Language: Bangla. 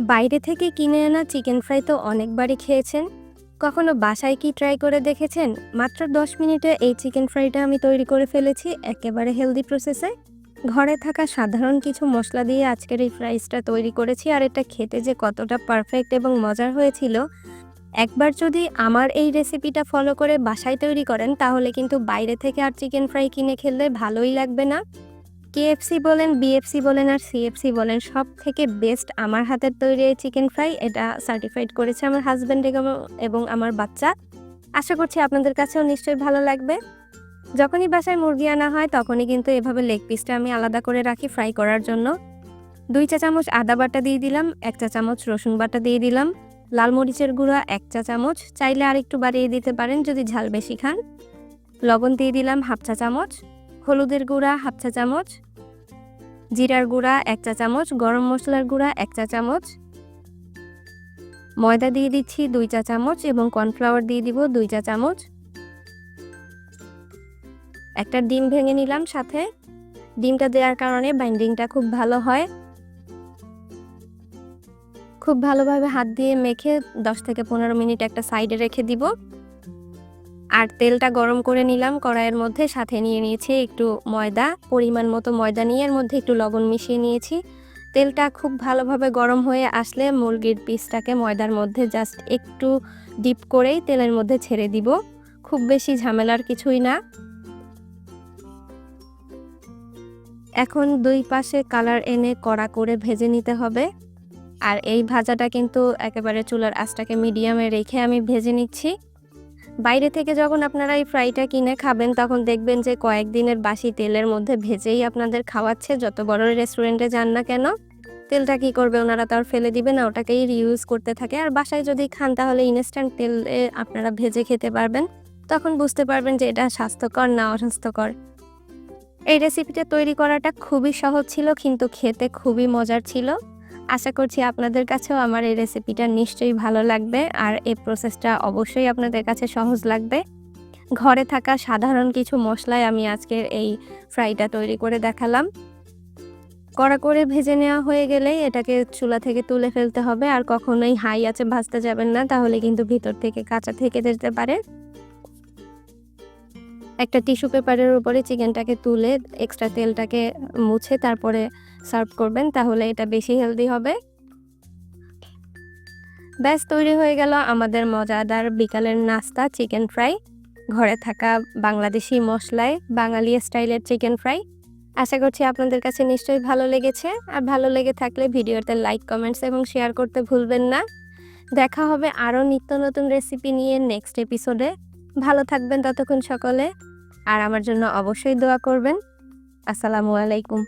বাইরে থেকে কিনে আনা চিকেন ফ্রাই তো অনেকবারই খেয়েছেন। কখনো বাসায় কি ট্রাই করে দেখেছেন? মাত্র দশ মিনিটে এই চিকেন ফ্রাইটা আমি তৈরি করে ফেলেছি একেবারে হেলদি প্রসেসে। ঘরে থাকা সাধারণ কিছু মশলা দিয়ে আজকের এই ফ্রাইসটা তৈরি করেছি আর এটা খেতে যে কতটা পারফেক্ট এবং মজার হয়েছিল। একবার যদি আমার এই রেসিপিটা ফলো করে বাসায় তৈরি করেন তাহলে কিন্তু বাইরে থেকে আর চিকেন ফ্রাই কিনে খেলে ভালোই লাগবে না। কেএফসি বলেন বিএফসি বলেন আর সিএফসি বলেন সব থেকে বেস্ট আমার হাতের তৈরি এই চিকেন ফ্রাই এটা সার্টিফাইড করেছে আমার হাজব্যান্ড এবং আমার বাচ্চা। আশা করছি আপনাদের কাছেও নিশ্চয়ই ভালো লাগবে। যখনই বাসায় মুরগি আনা হয়, তখনই কিন্তু এভাবে লেগ পিসটা আমি আলাদা করে রাখি ফ্রাই করার জন্য। দুই চা চামচ আদা বাটা দিয়ে দিলাম, এক চা চামচ রসুন বাটা দিয়ে দিলাম, লাল মরিচের গুঁড়া এক চা চামচ, চাইলে আর একটু বাড়িয়ে দিতে পারেন যদি ঝাল বেশি খান। লবণ দিয়ে দিলাম হাফ চা চামচ। হলুদের গুঁড়া হাফ চা চামচ, জিরার গুঁড়া এক চা চামচ, গরম মশলার গুঁড়া এক চা চামচ। ময়দা দিয়ে দিচ্ছি দুই চা চামচ এবং কর্নফ্লাওয়ার দিয়ে দিব দুই চা চামচ। একটা ডিম ভেঙে নিলাম সাথে। ডিমটা দেওয়ার কারণে বাইন্ডিংটা খুব ভালো হয়। খুব ভালোভাবে হাত দিয়ে মেখে দশ থেকে পনেরো মিনিট একটা সাইডে রেখে দিব। আর তেলটা গরম করে নিলাম, কড়াইয়ের মধ্যে সাথে নিয়ে নিয়েছি একটু ময়দা, পরিমাণ মতো ময়দা নিয়ে এর মধ্যে একটু লবণ মিশিয়ে নিয়েছি। তেলটা খুব ভালোভাবে গরম হয়ে আসলে মুরগির পিসটাকে ময়দার মধ্যে জাস্ট একটু ডিপ করেই তেলের মধ্যে ছেড়ে দিব। খুব বেশি ঝামেলার কিছুই না। এখন দুই পাশে কালার এনে কড়া করে ভেজে নিতে হবে। আর এই ভাজাটা কিন্তু একেবারে চুলার আঁচটাকে মিডিয়ামে রেখে আমি ভেজে নিচ্ছি। বাইরে থেকে যখন আপনারা এই ফ্রাইটা কিনে খাবেন, তখন দেখবেন যে কয়েকদিনের বাসি তেলের মধ্যে ভেজেই আপনাদের খাওয়াচ্ছে। যত বড় রেস্টুরেন্টে যান না কেন, তেলটা কি করবে ওনারা তো আর ফেলে দিবে না, ওটাকেই রিউজ করতে থাকে। আর বাসায় যদি খান, তাহলে ইনস্ট্যান্ট তেলে আপনারা ভেজে খেতে পারবেন। তখন বুঝতে পারবেন যে এটা স্বাস্থ্যকর না অস্বাস্থ্যকর। এই রেসিপিটা তৈরি করাটা খুবই সহজ ছিল, কিন্তু খেতে খুবই মজার ছিল। আশা করছি আপনাদের কাছেও আমার এই রেসিপিটা নিশ্চয়ই ভালো লাগবে আর এই প্রসেসটা অবশ্যই আপনাদের কাছে সহজ লাগবে। ঘরে থাকা সাধারণ কিছু মশলায় আমি আজকের এই ফ্রাইটা তৈরি করে দেখালাম। কড়া করে ভেজে নেওয়া হয়ে গেলেই এটাকে চুলা থেকে তুলে ফেলতে হবে আর কখনোই হাই আছে ভাজতে যাবেন না, তাহলে কিন্তু ভিতর থেকে কাঁচা থেকে যেতে পারে। একটা টিস্যু পেপারের উপরে চিকেনটাকে তুলে এক্সট্রা তেলটাকে মুছে তারপরে সার্ভ করবেন, তাহলে এটা বেশি হেলদি হবে। ব্যাস, তৈরি হয়ে গেল আমাদের মজাদার বিকালের নাস্তা, চিকেন ফ্রাই। ঘরে থাকা বাংলাদেশি মশলায়, বাঙালি স্টাইলের চিকেন ফ্রাই। আশা করছি আপনাদের কাছে নিশ্চয়ই ভালো লেগেছে। আর ভালো লেগে থাকলে ভিডিওতে লাইক, কমেন্টস এবং শেয়ার করতে ভুলবেন না। দেখা হবে আরও নিত্য নতুন রেসিপি নিয়ে নেক্সট এপিসোডে ভালো থাকবেন ততক্ষণ সকলে। আর আমার জন্য অবশ্যই দোয়া করবেন। আসসালামু আলাইকুম।